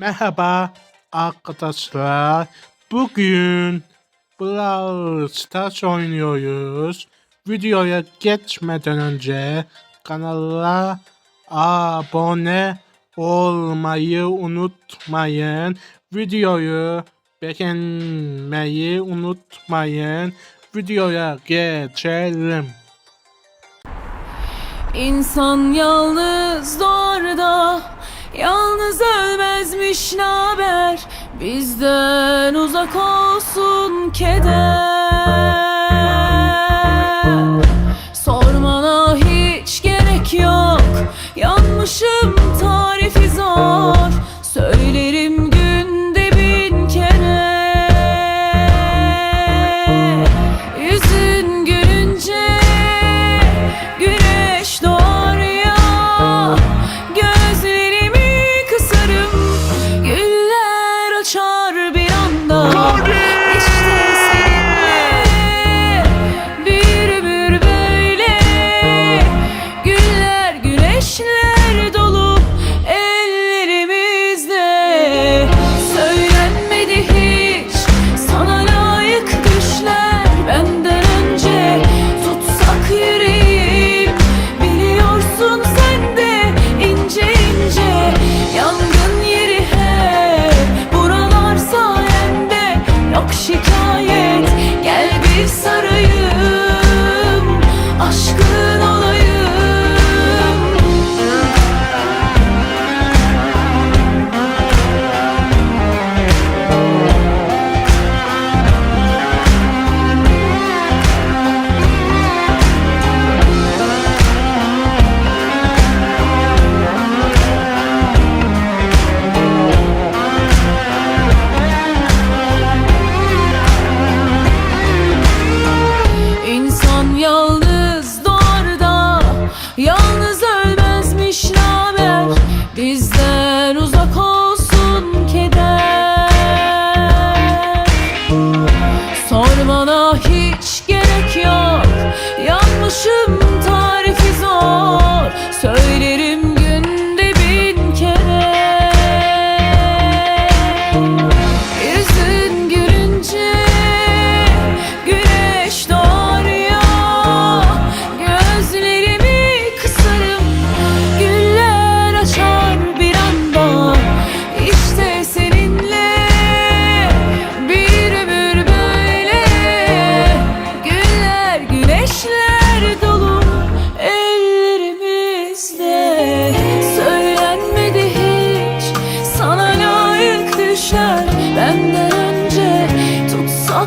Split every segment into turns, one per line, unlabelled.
Merhaba arkadaşlar. Bugün Brawl Stars oynuyoruz. Videoya geçmeden önce kanala abone olmayı unutmayın. Videoyu beğenmeyi unutmayın. Videoya geçelim.
İnsan yalnız zorda Yalnız ölmezmiş naber? Bizden uzak olsun keder. Sormana hiç gerek yok. Yanmışım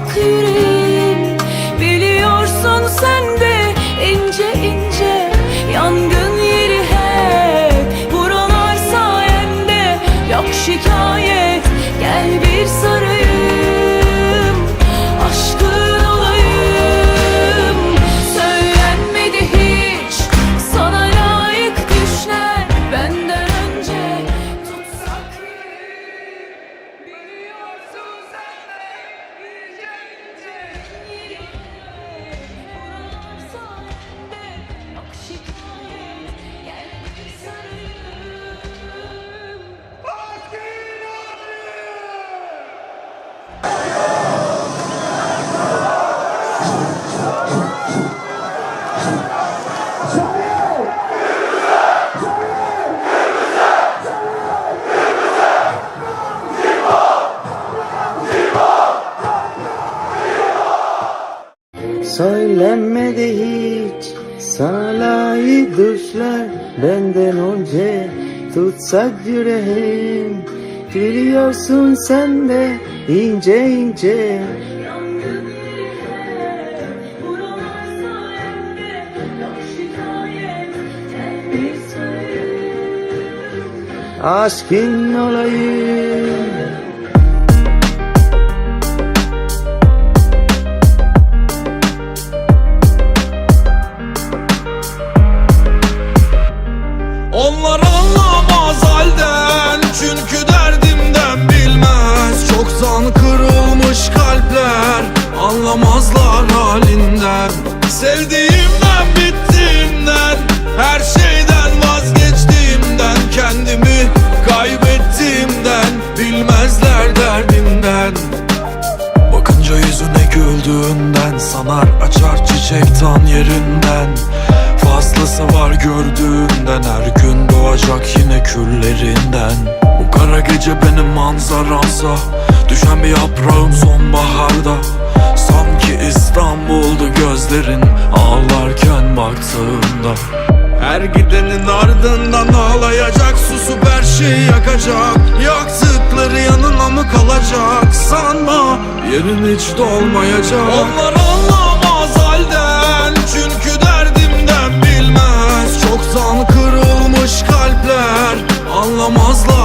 recruiting. Söylenmedi hiç Salahi düşler benden önce Tutsak yüreğim Gülüyorsun sen de ince ince. Aşkın olayım.
Manzaramsa Düşen bir yaprağım sonbaharda. Sanki İstanbul'du gözlerin Ağlarken baktığımda her gidenin ardından ağlayacak Susup her şeyi yakacak. Yaktıkları yanına mı kalacak? Sanma yerin hiç dolmayacak. Onlar anlamaz halden Çünkü derdimden bilmez. Çoktan kırılmış kalpler Anlamazlar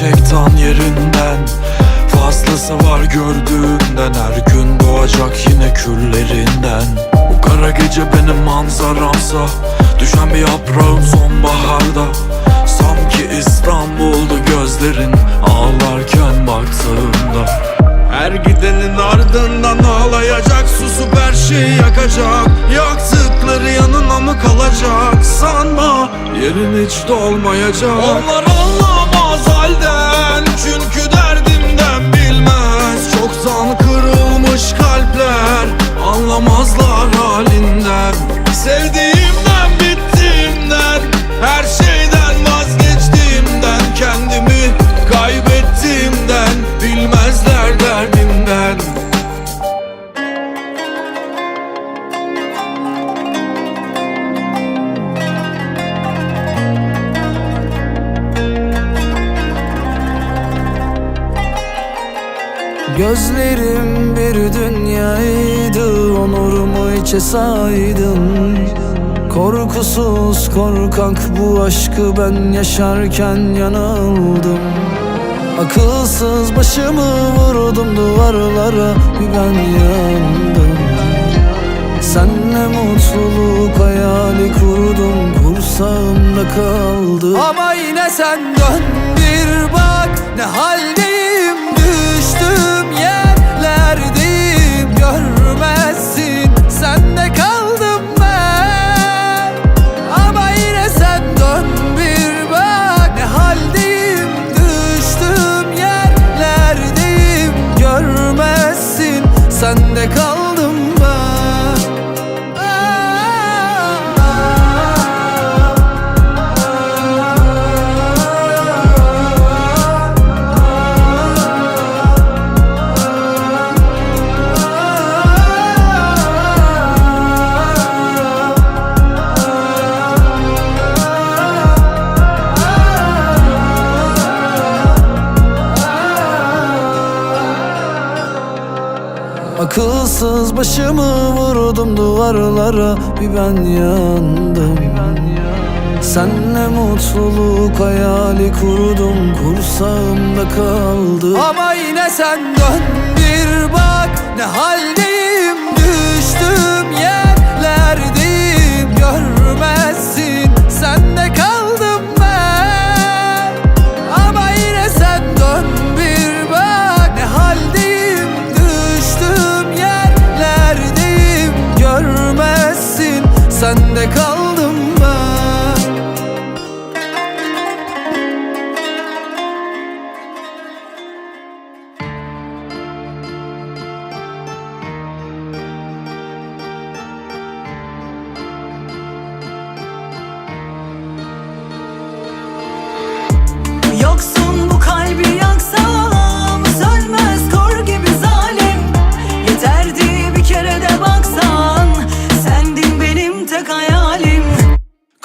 açar çiçek tan yerinden. Fazlası var gördüğünden Her gün doğacak yine küllerinden. Bu kara gece benim manzaramsa Düşen bir yaprağım sonbaharda. Sanki İstanbul'da gözlerin Ağlarken baktığımda. Her gidenin ardından ağlayacak Şeyi yakacak Yaktıkları yanına mı kalacak? Sanma yerin hiç dolmayacak. Onlar anlamaz halden Çünkü derdimden bilmez. Çoktan kırılmış kalpler Anlamazlar halinden. Sevdiğimden
İçe saydım Korkusuz korkak bu aşkı ben yaşarken yanıldım. Akılsız başımı vurdum duvarlara bir ben yandım. Senle mutluluk hayali kurdum kursağımda kaldı Ama yine sen dön Akılsız başımı vurdum duvarlara. Bir ben yandım. Senle mutluluk hayali kurdum. Kursağımda kaldı Ama yine sen dön bir bak. Ne haldeyim? Düştüm yerlerdeyim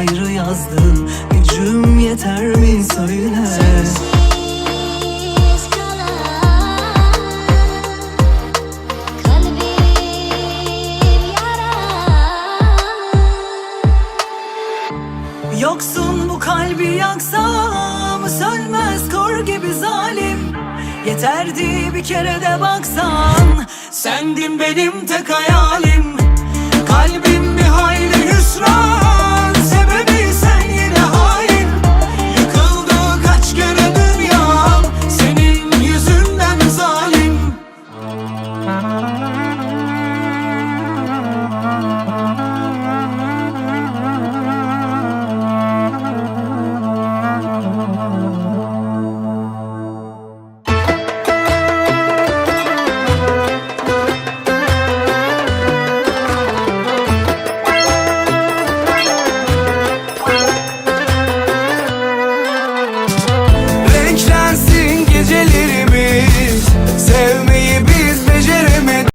ayrı yazdım Gücüm yeter mi söyle? Yoksun bu kalbi yaksam Sönmez kor gibi zalim. Yeterdi bir kere de baksan Sendin benim tek hayalim. Kalbim bir hayli hüsran